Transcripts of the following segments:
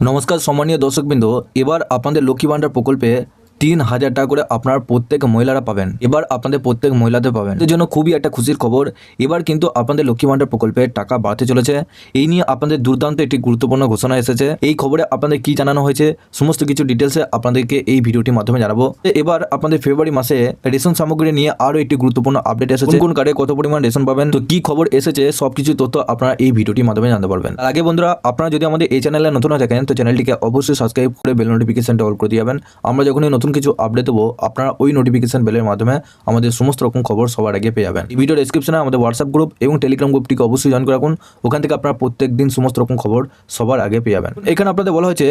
নমস্কার সম্মানীয় দর্শকবৃন্দ এবার আপনাদের লক্ষ্মী ভাণ্ডার প্রকল্পে তিন হাজার টাকা করে আপনার প্রত্যেক মহিলারা পাবেন। এবার আপনাদের প্রত্যেক মহিলাদের পাবেন। এর জন্য খুবই একটা খুশির খবর। এবার কিন্তু আপনাদের লক্ষ্মী ভাণ্ডার প্রকল্পে টাকা বাড়তে চলেছে। এই নিয়ে আপনাদের দুর্দান্ত একটি গুরুত্বপূর্ণ ঘোষণা এসেছে। এই খবরে আপনাদের কি জানানো হয়েছে, সমস্ত কিছু ডিটেলসে আপনাদেরকে এই ভিডিওটির মাধ্যমে জানাব। এবার আপনাদের ফেব্রুয়ারি মাসে রেশন সামগ্রী নিয়ে আরও একটি গুরুত্বপূর্ণ আপডেট এসেছে। কোন কার্ডে কত পরিমাণ রেশন পাবেন, তো কি খবর এসেছে সব কিছু তথ্য আপনারা এই ভিডিওটির মাধ্যমে জানতে পারবেন। আগে বন্ধুরা, আপনারা যদি আমাদের এই চ্যানেলে নতুন থাকেন, তো চ্যানেলটিকে অবশ্যই সাবস্ক্রাইব করে বেল নোটিফিকেশনটা অল করে দিয়ে যাবেন। আমরা যখনই নতুন কিছু আপডেট দেবো, আপনারা ওই নোটিফিকেশন বেলের মাধ্যমে আমাদের সমস্ত রকম খবর সবার আগে পেয়ে যাবেন। ভিডিও ডিসক্রিপশনে আমাদের হোয়াটসঅ্যাপ গ্রুপ এবং টেলিগ্রাম গ্রুপটিকে অবশ্যই জয়েন করে রাখুন। ওখান থেকে আপনারা প্রত্যেক দিন সমস্ত রকম খবর সবার আগে পেয়ে যাবেন। এখানে আপনাদের বলা হয়েছে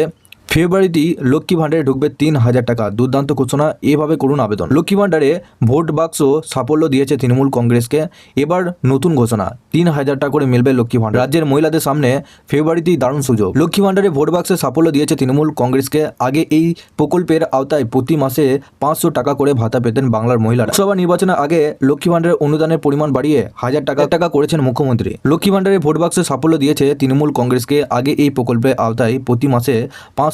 ফেব্রুয়ারিতেই লক্ষ্মী ভাণ্ডারে ঢুকবে তিন হাজার টাকা। দুর্দান্ত ঘোষণা, এভাবে করুন আবেদন। লক্ষ্মী ভাণ্ডারে ভোট বাক্স সাফল্য দিয়েছে তৃণমূল কংগ্রেসকে। এবার নতুন ঘোষণা, তিন হাজার টাকা করে মিলবে লক্ষ্মী ভাণ্ডার। রাজ্যের মহিলাদের সামনে ফেব্রুয়ারিতেই দারুণ সুযোগ। লক্ষ্মী ভাণ্ডারে ভোট বাক্সে সাফল্য দিয়েছে তৃণমূল কংগ্রেসকে। আগে এই প্রকল্পের আওতায় প্রতি মাসে পাঁচশো টাকা করে ভাতা পেতেন বাংলার মহিলারা। লোকসভা নির্বাচনের আগে লক্ষ্মী ভাণ্ডারের অনুদানের পরিমাণ বাড়িয়ে হাজার টাকা টাকা করেছেন মুখ্যমন্ত্রী। লক্ষ্মী ভাণ্ডারে ভোট বাক্সে সাফল্য দিয়েছে তৃণমূল কংগ্রেসকে। আগে এই প্রকল্পের আওতায় প্রতি মাসে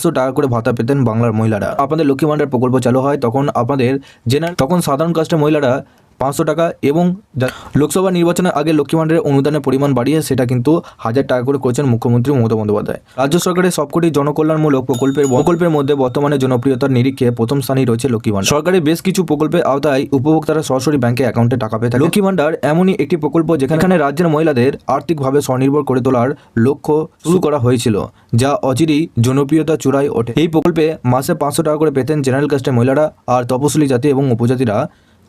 পাঁচশো টাকা করে ভাতা পেতেন বাংলার মহিলারা। আপনাদের লক্ষ্মী ভাণ্ডার প্রকল্প চালু হয়, তখন আপনাদের জেনারেল তখন সাধারণ কাস্টের মহিলারা পাঁচশো টাকা এবং লোকসভা নির্বাচনের আগে লক্ষ্মী ভাণ্ডারের অনুদানের পরিমাণ বাড়িয়ে সেটা কিন্তু হাজার টাকা করে করেছেন মুখ্যমন্ত্রী মমতা বন্দ্যোপাধ্যায়। রাজ্য সরকারের সবকটি জনকল্যাণমূলক প্রকল্পের প্রকল্পের মধ্যে বর্তমানে জনপ্রিয়তার নিরিখে প্রথম স্থানেই রয়েছে লক্ষ্মী ভাণ্ডার। সরকারের বেশ কিছু প্রকল্পের আওতায় উপভোক্তারা সরাসরি ব্যাংকে অ্যাকাউন্টে টাকা পেয়ে থাকে লক্ষ্মী ভাণ্ডার এমনই একটি প্রকল্প যেখানে রাজ্যের মহিলাদের আর্থিকভাবে স্বনির্ভর করে তোলার লক্ষ্য শুরু করা হয়েছিল, যা অচিরেই জনপ্রিয়তা চূড়ায় ওঠে। এই প্রকল্পে মাসে পাঁচশো টাকা করে পেতেন জেনারেল কাস্টের মহিলারা আর তপশিলি জাতি এবং উপজাতিরা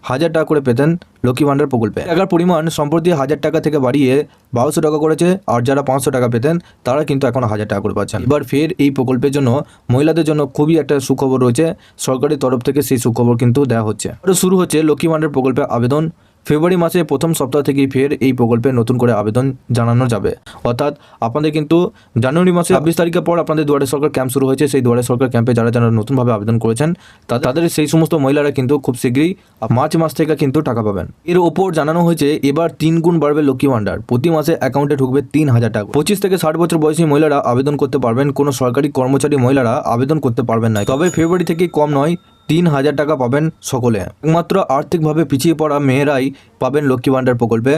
হাজার টাকা করে পেতেন লক্ষ্মী ভাণ্ডার প্রকল্পে। টাকার পরিমাণ সম্প্রতি হাজার টাকা থেকে বাড়িয়ে বারোশো টাকা করেছে, আর যারা পাঁচশো টাকা পেতেন, তারা কিন্তু এখন হাজার টাকা করে পাচ্ছেন। এবার ফের এই প্রকল্পের জন্য মহিলাদের জন্য খুবই একটা সুখবর রয়েছে। সরকারের তরফ থেকে সেই সুখবর কিন্তু দেওয়া হচ্ছে। শুরু হচ্ছে লক্ষ্মী ভাণ্ডার প্রকল্পে আবেদন। ফেব্রুয়ারি মাসে প্রথম সপ্তাহ থেকেই ফের এই প্রকল্পে নতুন করে আবেদন জানানো যাবে। অর্থাৎ আপনাদের কিন্তু জানুয়ারি মাসে ছাব্বিশ তারিখের পর আপনাদের দুয়ারে সরকার ক্যাম্প শুরু হয়েছে। সেই দুয়ারে সরকার ক্যাম্পে যারা যারা নতুনভাবে আবেদন করেছেন তাদের সেই সমস্ত মহিলারা কিন্তু খুব শীঘ্রই মার্চ মাস থেকে কিন্তু টাকা পাবেন। এর ওপর জানানো হয়েছে, এবার তিন গুণ বাড়বে লক্ষ্মী ভাণ্ডার। প্রতি মাসে অ্যাকাউন্টে ঢুকবে তিন হাজার টাকা। পঁচিশ থেকে ষাট বছর বয়সী মহিলারা আবেদন করতে পারবেন। কোনো সরকারি কর্মচারী মহিলারা আবেদন করতে পারবেন না। তবে ফেব্রুয়ারি থেকে কম নয় তিন হাজার টাকা পাবেন সকলে। একমাত্র আর্থিকভাবে পিছিয়ে পড়া মেয়েরাই পাবেন লক্ষ্মী ভাণ্ডার প্রকল্পে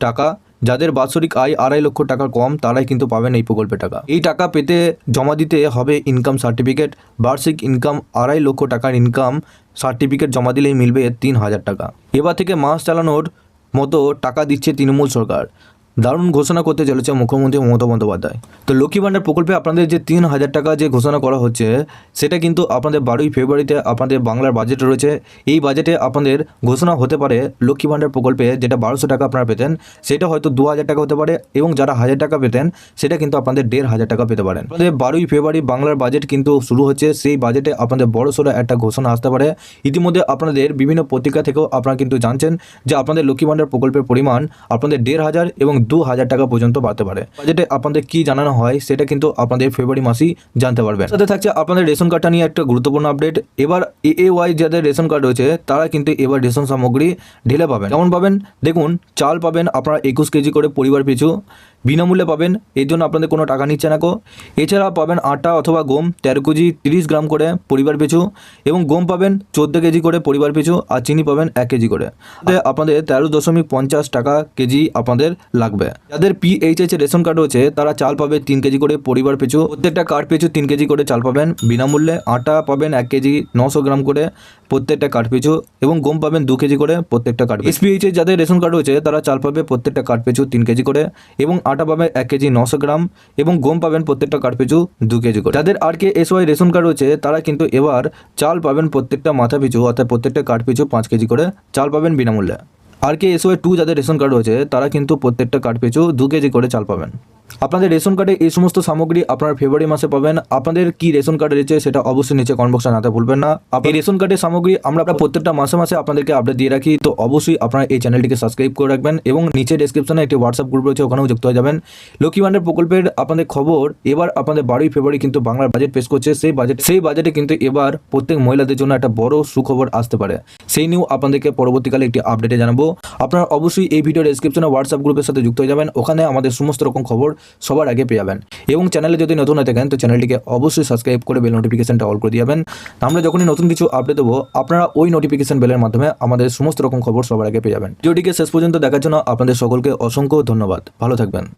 টাকা। যাদের বাৎসরিক আয় আড়াই লক্ষ টাকা কম, তারাই কিন্তু পাবেন এই প্রকল্পে টাকা। এই টাকা পেতে জমা দিতে হবে ইনকাম সার্টিফিকেট বার্ষিক ইনকাম আড়াই লক্ষ টাকার ইনকাম সার্টিফিকেট জমা দিলেই মিলবে তিন হাজার টাকা। এবার থেকে মাস চালানোর মতো টাকা দিচ্ছে তৃণমূল সরকার। দারুণ ঘোষণা করতে চলেছে মুখ্যমন্ত্রী মমতা বন্দ্যোপাধ্যায়। তো লক্ষ্মী ভাণ্ডার প্রকল্পে আপনাদের যে তিন হাজার টাকা যে ঘোষণা করা হচ্ছে, সেটা কিন্তু আপনাদের বারোই ফেব্রুয়ারিতে আপনাদের বাংলার বাজেট রয়েছে। এই বাজেটে আপনাদের ঘোষণা হতে পারে লক্ষ্মী ভাণ্ডার প্রকল্পে যেটা বারোশো টাকা আপনারা পেতেন, সেটা হয়তো দু হাজার টাকা হতে পারে এবং যারা হাজার টাকা পেতেন, সেটা কিন্তু আপনাদের দেড় হাজার টাকা পেতে পারেন। আপনাদের বারোই ফেব্রুয়ারি বাংলার বাজেট কিন্তু শুরু হচ্ছে, সেই বাজেটে আপনাদের বড় সড়ো একটা ঘোষণা আসতে পারে। ইতিমধ্যে আপনাদের বিভিন্ন পত্রিকা থেকেও আপনারা কিন্তু জানছেন যে আপনাদের লক্ষ্মী ভাণ্ডার প্রকল্পের পরিমাণ আপনাদের দেড় হাজার এবং দু হাজার টাকা পর্যন্ত বাড়তে পারে। বাজেটে আপনাদের কি জানানো হয়, সেটা কিন্তু আপনাদের ফেব্রুয়ারি মাসেই জানতে পারবেন। সাথে থাকছে আপনাদের রেশন কার্ডটা নিয়ে একটা গুরুত্বপূর্ণ আপডেট এবার এ এ ওয়াই যাদের রেশন কার্ড রয়েছে, তারা কিন্তু এবার রেশন সামগ্রী ঢেলে পাবেন। কেমন পাবেন? দেখুন, চাল পাবেন আপনারা একুশ কেজি করে পরিবার পিছু। বিনামূল্যে পাবেন। এর জন্য আপনাদের কোনো টাকা নিচ্ছে না কো এছাড়া পাবেন আটা অথবা গম তেরো কেজি তিরিশ গ্রাম করে পরিবার পিছু এবং গম পাবেন চোদ্দ কেজি করে পরিবার পিছু আর চিনি পাবেন এক কেজি করে। আপনাদের তেরো দশমিক পঞ্চাশ টাকা কেজি আপনাদের লাগবে। যাদের পিএইচএইচ রেশন কার্ড রয়েছে, তারা চাল পাবে তিন কেজি করে পরিবার পিছু। প্রত্যেকটা কার্ড পিছু তিন কেজি করে চাল পাবেন। বিনামূল্যে আটা পাবেন এক কেজি নশো গ্রাম করে প্রত্যেকটা কার্ড পিছু এবং গম পাবেন দু কেজি করে প্রত্যেকটা কার্ড এসপিএইচ যাদের রেশন কার্ড রয়েছে, তারা চাল পাবে প্রত্যেকটা কার্ড পিছু তিন কেজি করে এবং আটা পাবে এক কেজি নশো গ্রাম এবং গম পাবেন প্রত্যেকটা কাঠপিছু পিছু দু কেজি করে। যাদের R K S Y ration card রয়েছে, তারা কিন্তু এবার চাল পাবেন প্রত্যেকটা মাথা পিছু অর্থাৎ প্রত্যেকটা কাঠ পিছু পাঁচ কেজি করে চাল পাবেন বিনামূল্যে। R K S Y two যাদের রেশন কার্ড রয়েছে, তারা কিন্তু প্রত্যেকটা কাঠপিছু পিছু দু কেজি করে চাল পাবেন। আপনাদের রেশন কার্ডে এই সমস্ত সামগ্রী আপনার ফেব্রুয়ারি মাসে পাবেন। আপনাদের কি রেশন কার্ড রয়েছে সেটা অবশ্যই নিচে কমেন্ট বক্সে জানাতে ভুলবেন না। এই রেশন কার্ডের সামগ্রী আমরা প্রত্যেকটা মাসে মাসে আপনাদেরকে আপডেট দিয়ে রাখি। তো অবশ্যই আপনারা এই চ্যানেলটিকে সাবস্ক্রাইব করে রাখবেন এবং নিচে ডেসক্রিপশনে একটি হোয়াটসঅ্যাপ গ্রুপ রয়েছে, ওখানেও যুক্ত হয়ে যাবেন। লক্ষ্মী ভাণ্ডার প্রকল্পের আপনাদের খবর, এবার আপনাদের বারোই ফেব্রুয়ারি কিন্তু বাংলার বাজেট পেশ করছে। সেই বাজেট সেই বাজেটে কিন্তু এবার প্রত্যেক মহিলাদের জন্য একটা বড় সুখবর আসতে পারে। সেই নিয়েও আপনাদেরকে পরবর্তীকালে একটি আপডেটে জানাব। আপনারা অবশ্যই এই ভিডিও ডেসক্রিপশনে হোয়াটসঅ্যাপ গ্রুপের সাথে যুক্ত হয়ে যাবেন। ওখানে আমাদের সমস্ত রকম খবর সবার আগে পেয়ে যাবেন। এবং চ্যানেলে যদি নতুন হয়ে থাকেন, তো চ্যানেলটিকে অবশ্যই সাবস্ক্রাইব করে বেল নোটিফিকেশনটা অল করে দিয়ে যাবেন। আমরা যখনই নতুন কিছু আপডেট দেবো, আপনারা ওই নোটিফিকেশন বেলের মাধ্যমে আমাদের সমস্ত রকম খবর সবার আগে পেয়ে যাবেন। ভিডিওটিকে শেষ পর্যন্ত দেখার জন্য আপনাদের সকলকে অসংখ্য ধন্যবাদ। ভালো থাকবেন।